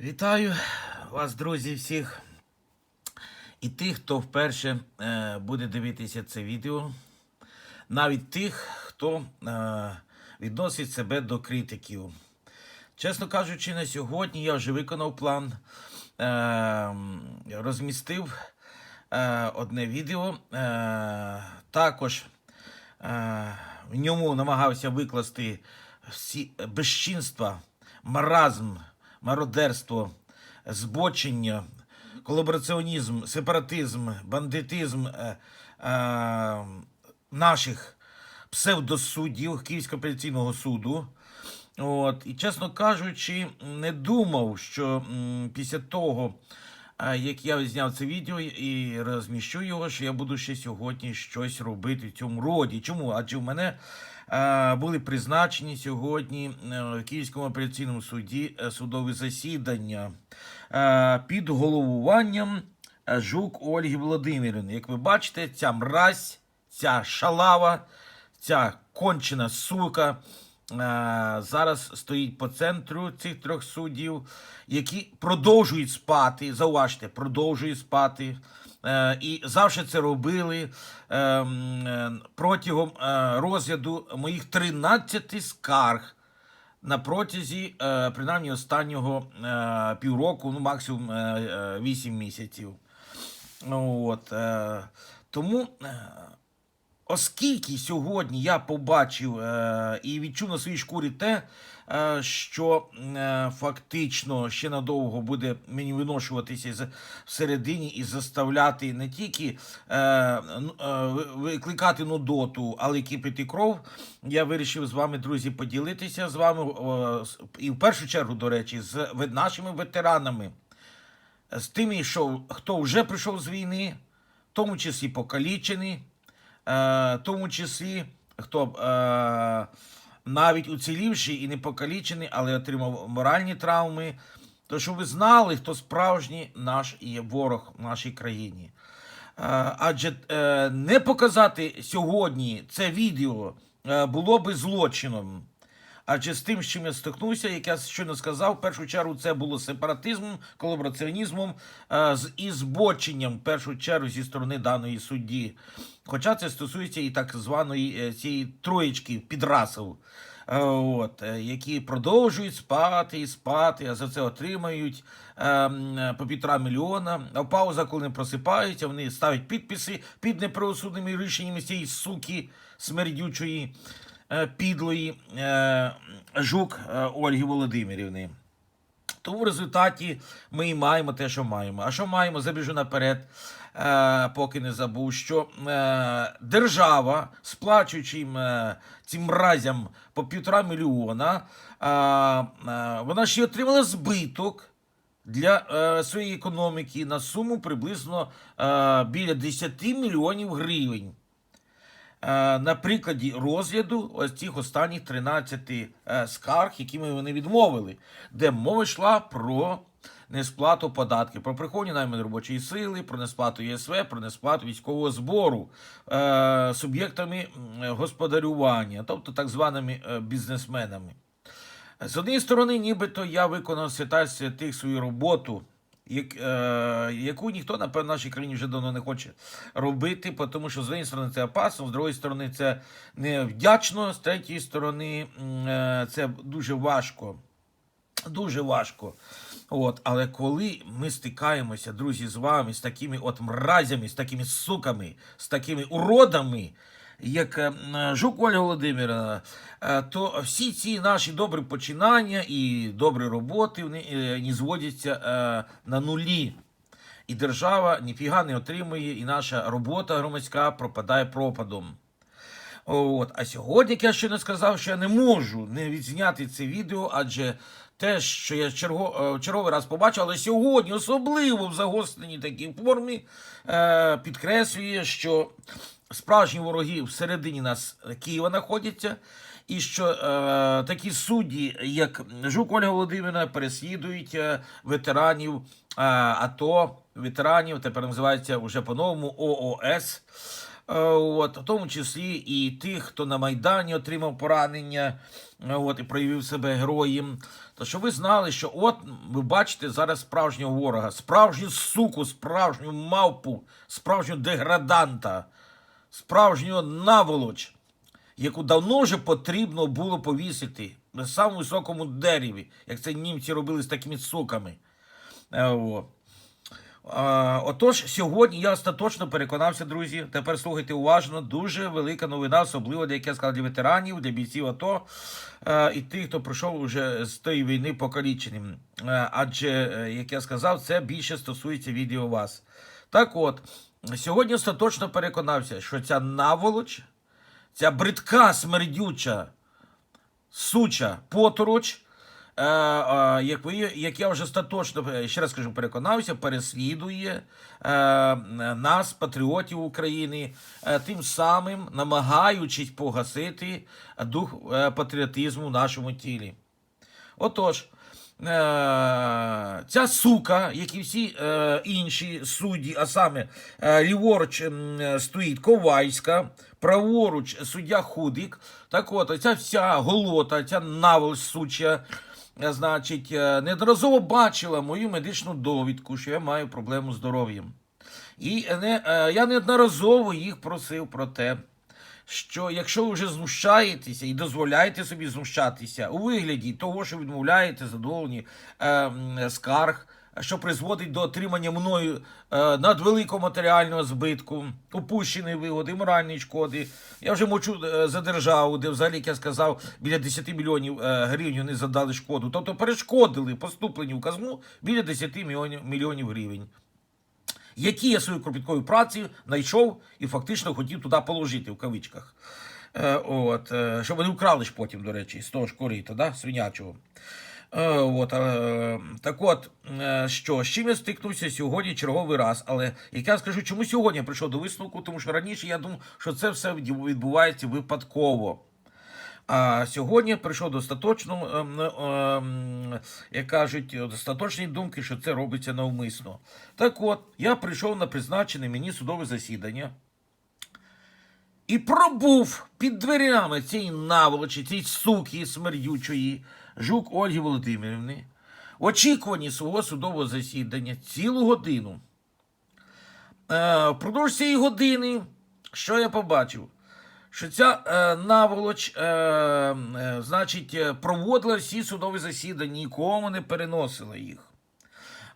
Вітаю вас, друзі, всіх. І тих, хто вперше е, буде дивитися це відео, навіть тих, хто е, відносить себе до критиків. Чесно кажучи, на сьогодні я вже виконав план, е, розмістив одне відео. Також в ньому намагався викласти всі безчинства, маразм, мародерство, збочення, колабораціонізм, сепаратизм, бандитизм е, е, наших псевдосуддів Київського апеляційного суду. От, і, чесно кажучи, не думав, що після того, е, як я зняв це відео і розміщу його, що я буду ще сьогодні щось робити в цьому роді. Чому? Адже в мене були призначені сьогодні е, в Київському апеляційному суді е, судові засідання е, під головуванням Жук Ольги Володимирівни. Як ви бачите, ця мразь, ця шалава, ця кончена сука. Зараз стоїть по центру цих трьох суддів, які продовжують спати. Зауважте, продовжують спати. Е, І завжди це робили е, м, е, протягом е, розгляду моїх 13 скарг на протязі, принаймні, останнього півроку, ну максимум е, е, 8 місяців. От, тому, оскільки сьогодні я побачив е, і відчув на своїй шкурі те, е, що е, фактично ще надовго буде мені виношуватися всередині і заставляти не тільки е, е, викликати нудоту, але й кипити кров, я вирішив з вами, друзі, поділитися з вами з- і в першу чергу, до речі, з нашими ветеранами з тими, що хто вже прийшов з війни, в тому числі покалічений, е, в тому числі хто е, навіть уцілівший і не покалічений, але отримав моральні травми. То щоб ви знали, хто справжній наш є ворог в нашій країні. Е, Адже е, не показати сьогодні це відео е, було би злочином. Адже з тим, з чим я стикнувся, як я щойно сказав, в першу чергу це було сепаратизмом, колабораціонізмом е, з і збоченням, в першу чергу, зі сторони даної судді. Хоча це стосується і так званої е, цієї троєчки підрасів, е, от, які продовжують спати і спати, а за це отримають е, по півтора мільйона. А пауза, коли не просипаються, вони ставлять підписи під неправосудними рішеннями цієї суки смердючої підлої е, жук е, Ольги Володимирівни. Тому в результаті ми і маємо те, що маємо. А що маємо? Забіжу наперед, е, поки не забув, що е, держава, сплачуючи їм, е, цим мразям по півтора мільйона, е, е, вона ще отримала збиток для е, своєї економіки на суму приблизно е, біля 10 мільйонів гривень. Е, на прикладі розгляду ось цих останніх 13 е, скарг, якими вони відмовили, де мова йшла про несплату податків, про приховання найманої робочої сили, про несплату ЄСВ, про несплату військового збору е, суб'єктами господарювання, тобто так званими бізнесменами. З однієї сторони, нібито я виконав свята святих свою роботу, як, е, яку ніхто, напевно, в нашій країні вже давно не хоче робити, тому що з однієї сторони це опасно, з другої сторони це невдячно, з третьої сторони е, це дуже важко. Дуже важко. От, але коли ми стикаємося, друзі, з вами, з такими от мразями, з такими суками, з такими уродами, як е, м, Жук Ольга Володимирівна, е, то всі ці наші добрі починання і добрі роботи е, не зводяться е, на нулі. І держава ніфіга не отримує, і наша робота громадська пропадає пропадом. От. А сьогодні, як я ще не сказав, що я не можу не відзняти це відео, адже те, що я черго, е, черговий раз побачив, але сьогодні, особливо в загостреній такій формі, е, підкреслює, що справжні вороги всередині нас Києва знаходяться, і що е, такі судді, як Жук Ольга Володимирівна, переслідують е, ветеранів е, АТО, ветеранів, тепер називається вже по-новому ООС. Е, От, в тому числі і тих, хто на Майдані отримав поранення, е, от, і проявив себе героєм. То що ви знали, що от ви бачите зараз справжнього ворога, справжню суку, справжню мавпу, справжнього деграданта, справжнього наволоч, яку давно вже потрібно було повісити на самому високому дереві, як це німці робили з такими суками. Е. Отож, сьогодні я остаточно переконався, друзі. Тепер слухайте уважно. Дуже велика новина, особливо для як я сказав, для ветеранів, для бійців АТО е, і тих, хто пройшов вже з тої війни покаліченим. Е, Адже, як я сказав, це більше стосується відео вас. Так от, сьогодні остаточно переконався, що ця наволоч, ця бридка, смердюча, суча потороч, е, е, як, я вже остаточно, е, ще раз кажу, переконався, переслідує е, нас, патріотів України, е, тим самим намагаючись погасити дух е, патріотизму в нашому тілі. Отож, ця сука, як і всі е, інші судді, а саме е, ліворуч е, стоїть Ковальська, праворуч суддя Худик. Так от, ця вся голота, ця наволь суча, е, значить, е, неодноразово бачила мою медичну довідку, що я маю проблему з здоров'ям. І не, е, я неодноразово їх просив про те, що якщо ви вже знущаєтеся і дозволяєте собі знущатися у вигляді того, що відмовляєте задоволені е, скарг, що призводить до отримання мною е, надвеликого матеріального збитку, упущеної вигоди, моральної шкоди. Я вже мовчу е, за державу, де взагалі, як я сказав, біля 10 мільйонів е, гривень вони задали шкоду. Тобто перешкодили поступленню в казну біля 10 мільйонів, мільйонів гривень які я свою кропіткою працею знайшов і фактично хотів туди положити в кавичках. Е, от, е, щоб вони вкрали ж потім, до речі, з того ж корита, да, свинячого. Е, от, е, так от, е, що, з чим я стикнувся сьогодні черговий раз, але як я скажу, чому сьогодні я прийшов до висновку, тому що раніше я думав, що це все відбувається випадково. А сьогодні прийшов до остаточного, ем, ем, як кажуть, до остаточної думки, що це робиться навмисно. Так от, я прийшов на призначене мені судове засідання і пробув під дверями цієї наволочі, цієї суки смердючої, жук Ольги Володимирівни, в очікуванні свого судового засідання цілу годину. Е, впродовж цієї години, що я побачив? Що ця е, наволоч, е, е, значить, е, проводила всі судові засідання, нікому не переносила їх.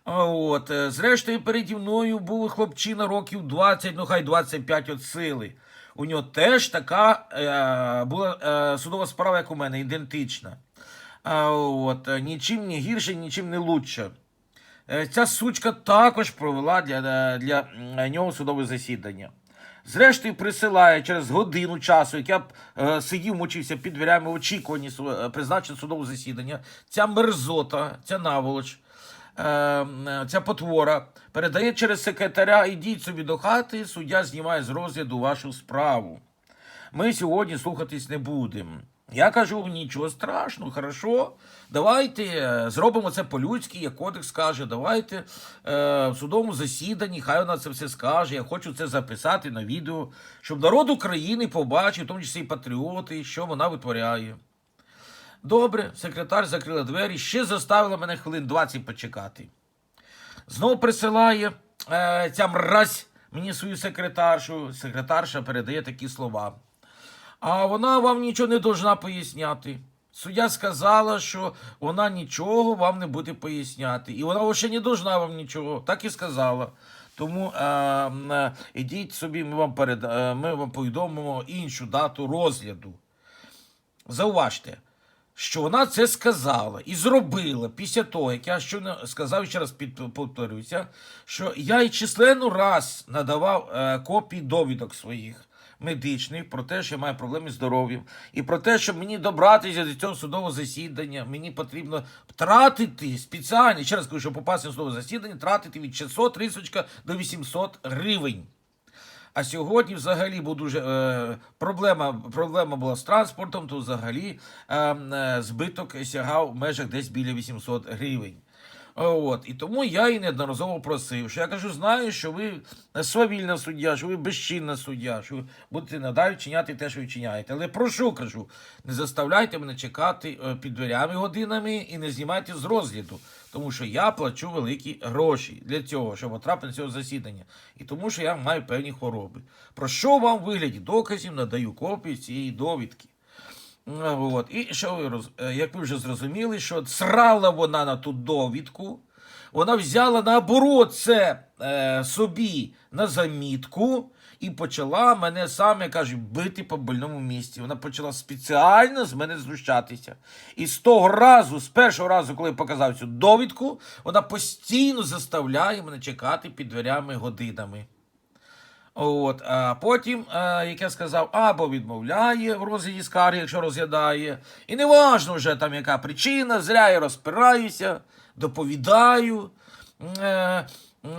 От, е, зрештою, переді мною був хлопчина років 20, ну хай 25 от сили. У нього теж така е, була е, судова справа, як у мене, ідентична. А, от, нічим не гірше, нічим не лучше. Ця сучка також провела для, для нього судове засідання. Зрештою, присилає через годину часу, як я е, сидів, мучився під дверями в очікуванні е, призначення судового засідання. Ця мерзота, ця наволоч, е, е, ця потвора передає через секретаря, ідіть собі до хати, суддя знімає з розгляду вашу справу. Ми сьогодні слухатись не будемо. Я кажу, нічого страшного, хорошо. Давайте е, зробимо це по-людськи, як кодекс каже. Давайте е, в судовому засіданні, хай вона це все скаже. Я хочу це записати на відео, щоб народ України побачив, в тому числі і патріоти, що вона витворяє. Добре, секретар закрила двері, ще заставила мене хвилин 20 почекати. Знову присилає е, ця мразь мені свою секретаршу. Секретарша передає такі слова. А вона вам нічого не должна поясняти. Суддя сказала, що вона нічого вам не буде поясняти. І вона ще не должна вам нічого. Так і сказала. Тому е, е, ідіть собі, ми вам, перед, е, ми вам повідомимо іншу дату розгляду. Зауважте, що вона це сказала і зробила після того, як я щойно сказав, ще раз повторюся, що я й численну раз надавав е, копії довідок своїх медичних про те, що я маю проблеми з здоров'ям, і про те, що мені добратися до цього судового засідання, мені потрібно тратити спеціально, ще раз кажу, що попасти на судове засідання, тратити від 600 рисочка до 800 гривень. А сьогодні взагалі був дуже е, проблема, проблема була з транспортом, то взагалі е, е, збиток сягав в межах десь біля 800 гривень. От. І тому я і неодноразово просив, що я кажу, знаю, що ви свавільна суддя, що ви безчинна суддя, що ви будете надалі вчиняти те, що ви вчиняєте. Але прошу, кажу, не заставляйте мене чекати е, під дверями годинами і не знімайте з розгляду, тому що я плачу великі гроші для цього, щоб потрапити на цього засідання. І тому, що я маю певні хвороби. Про що вам вигляді доказів надаю копію цієї довідки. Ну, От. І що ви роз... е, як ви вже зрозуміли, що срала вона на ту довідку, вона взяла наоборот це е, собі на замітку і почала мене саме каже, бити по больному місці. Вона почала спеціально з мене знущатися. І з того разу, з першого разу, коли я показав цю довідку, вона постійно заставляє мене чекати під дверями годинами. От, а потім, а, як я сказав, або відмовляє в розгляді скарги, якщо розглядає. І не важно вже там яка причина, зря я розпираюся, доповідаю, е,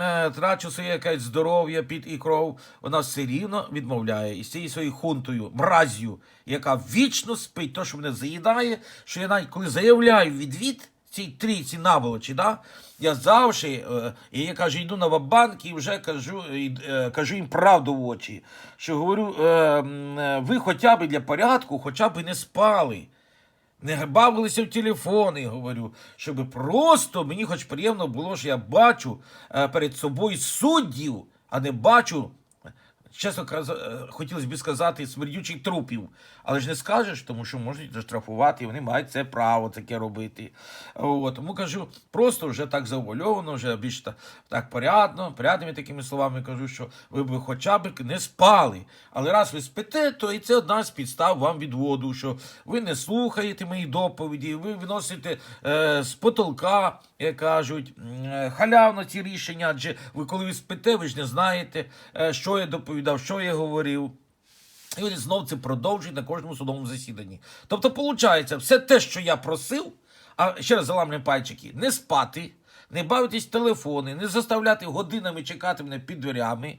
е, трачу своє якесь здоров'я під і кров, вона все рівно відмовляє. І з цією своєю хунтою, мразю, яка вічно спить, то, що мене заїдає, що я навіть коли заявляю відвід, цій трійці наволочі, да? я завжди, е, і я кажу, йду на вабанк і вже кажу, і, е, кажу їм правду в очі. Що говорю, е, ви хоча б для порядку, хоча б не спали. Не бавилися в телефони, говорю, щоб просто мені хоч приємно було, що я бачу перед собою суддів, а не бачу, чесно е, хотілося б сказати, смердючих трупів. Але ж не скажеш, тому що можуть заштрафувати, і вони мають це право таке робити. От, тому кажу, просто вже так завуальовано, вже більш так, порядно, порядними такими словами кажу, що ви б хоча б не спали. Але раз ви спите, то і це одна з підстав вам відводу, що ви не слухаєте мої доповіді, ви виносите е, з потолка, як кажуть, е, халявно ці рішення, адже ви коли ви спите, ви ж не знаєте, е, що я доповідав, що я говорив. І вони знов це продовжують на кожному судовому засіданні. Тобто, виходить, все те, що я просив, а ще раз заламлюємо пальчики, не спати, не бавитись телефони, не заставляти годинами чекати мене під дверями.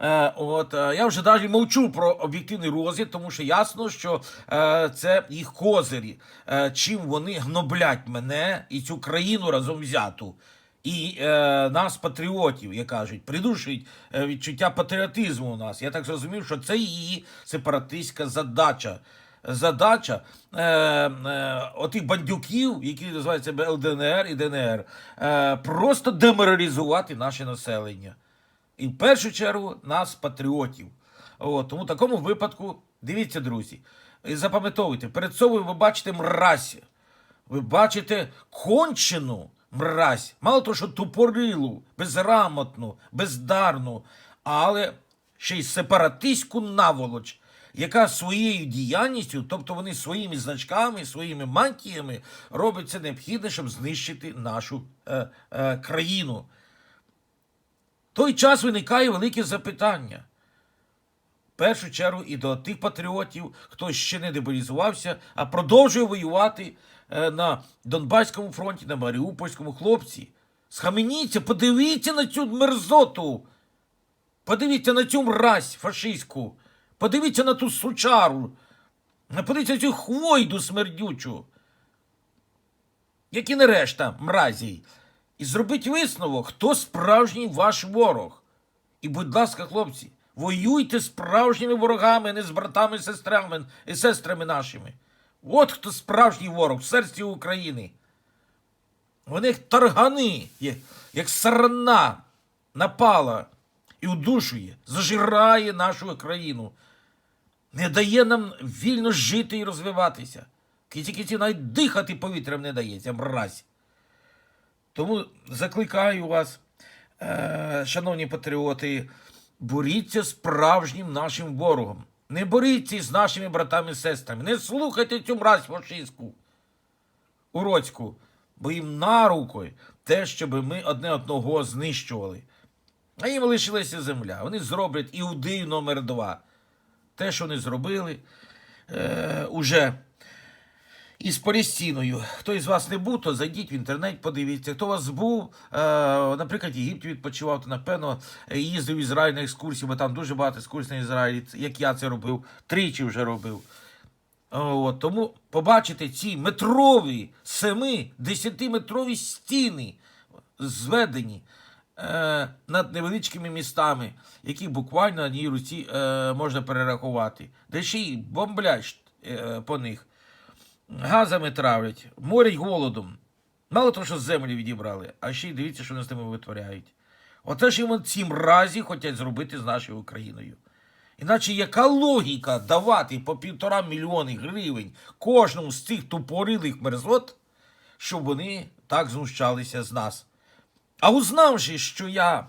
Е, от, е, я вже навіть мовчу про об'єктивний розгляд, тому що ясно, що е, це їх козирі, е, чим вони гноблять мене і цю країну разом взяту. І е, нас, патріотів, як кажуть, придушують е, відчуття патріотизму у нас. Я так зрозумів, що це її сепаратистська задача. Задача е, е, отих бандюків, які називають себе ЛДНР і ДНР, е, просто деморалізувати наше населення. І в першу чергу нас, патріотів. От, тому в такому випадку, дивіться, друзі, і запам'ятовуйте, перед собою ви бачите мразь, ви бачите кончену мразь, мало того, що тупорилу, безграмотну, бездарну, але ще й сепаратистську наволоч, яка своєю діяльністю, тобто вони своїми значками, своїми мантіями роблять це необхідне, щоб знищити нашу е, е, країну. Той час виникає велике запитання. В першу чергу і до тих патріотів, хто ще не дебілізувався, а продовжує воювати на Донбаському фронті, на Маріупольському хлопці. Схаменіться, подивіться на цю мерзоту. Подивіться на цю мразь фашистську. Подивіться на ту сучару. Подивіться на цю хвойду смердючу. Як і не решта мразій. І зробіть висновок, хто справжній ваш ворог. І, будь ласка, хлопці, воюйте справжніми ворогами, не з братами і сестрами, і сестрами нашими. От хто справжній ворог в серці України. Вони як таргани, як, сарана напала і удушує, зажирає нашу країну, не дає нам вільно жити і розвиватися. В кінці навіть дихати повітрям не дається, мразь. Тому закликаю вас, е, шановні патріоти, боріться справжнім нашим ворогом. Не боріться з нашими братами і сестрами. Не слухайте цю мразь фашистську, уроцьку, бо їм на руку те, щоб ми одне одного знищували. А їм лишилася земля. Вони зроблять іудею номер два. Те, що вони зробили, е, уже із Палестиною. Хто із вас не був, то зайдіть в інтернет, подивіться. Хто вас був, е, наприклад, Єгипті відпочивав, то напевно їздив в Ізраїль на екскурсії, бо там дуже багато екскурсій на Ізраїлі, як я це робив, тричі вже робив. От, тому побачите ці метрові, семи, десятиметрові стіни зведені е, над невеличкими містами, які буквально на одній руці е, можна перерахувати. Де ще й бомблять е, по них, газами травлять, морять голодом. Мало того, що землі відібрали, а ще й дивіться, що вони з ними витворяють. Оте ж їм ці мразі хочуть зробити з нашою Україною. Іначе яка логіка давати по півтора мільйони гривень кожному з цих тупорилих мерзот, щоб вони так знущалися з нас? А узнавши, що я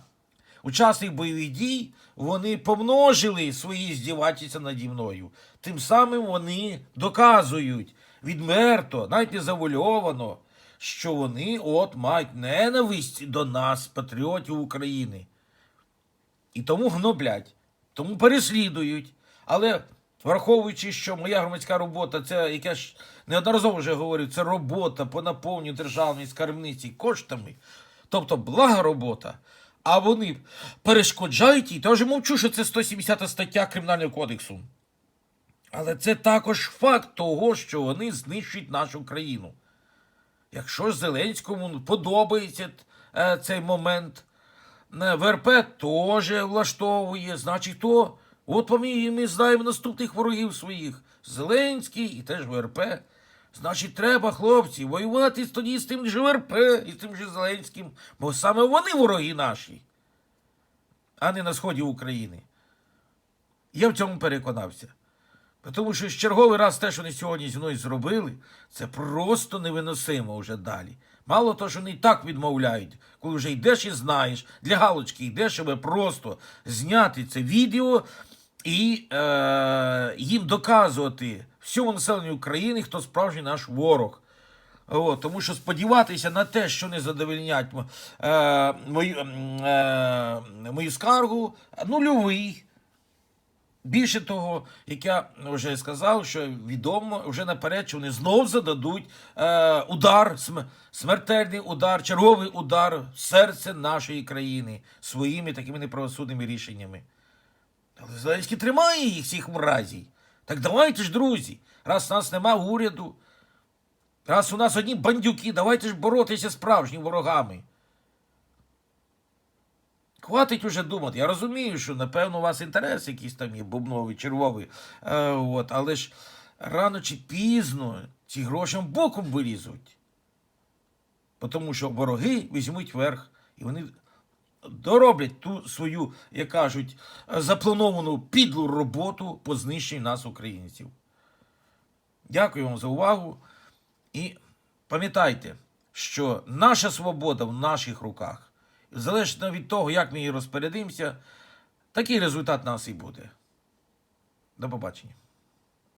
учасник бойових дій, вони помножили свої здіватися наді мною. Тим самим вони доказують відверто, навіть не завульовано, що вони от мають ненависть до нас, патріотів України. І тому гноблять, тому переслідують. Але враховуючи, що моя громадська робота, це як ж неодноразово вже говорив, це робота по наповненню державної скарбниці коштами, тобто блага робота. А вони перешкоджають їй. Тож мовчу, що це 170 стаття Кримінального кодексу. Але це також факт того, що вони знищують нашу країну. Якщо Зеленському подобається е, цей момент, е, ВРП теж влаштовує, значить, то от ми, ми знаємо наступних ворогів своїх. Зеленський і теж ВРП. Значить, треба, хлопці, воювати тоді з тим же ВРП і з тим же Зеленським, бо саме вони вороги наші, а не на сході України. Я в цьому переконався. Тому що ж черговий раз те, що вони сьогодні зі мною зробили, це просто невиносимо вже далі. Мало того, що вони і так відмовляють, коли вже йдеш і знаєш, для галочки йдеш, щоб просто зняти це відео і е, їм доказувати всьому населенню України, хто справжній наш ворог. От, тому що сподіватися на те, що не задовольнять е, мою, е, мою скаргу, нульовий. Більше того, як я вже сказав, що відомо вже наперед, що вони знов зададуть е, удар, смертельний удар, черговий удар в серце нашої країни своїми такими неправосудними рішеннями. Але Зеленський тримає їх всіх мразій. Так давайте ж, друзі, раз у нас нема уряду, раз у нас одні бандюки, давайте ж боротися з справжніми ворогами. Хватить уже думати. Я розумію, що напевно у вас інтерес якийсь там є, бубновий, червовий. Е, от, але ж рано чи пізно ці гроші боком вилізуть. Тому що вороги візьмуть верх, і вони дороблять ту свою, як кажуть, заплановану підлу роботу по знищенню нас, українців. Дякую вам за увагу. І пам'ятайте, що наша свобода в наших руках. Залежно від того, як ми її розпорядимося, такий результат нас і буде. До побачення.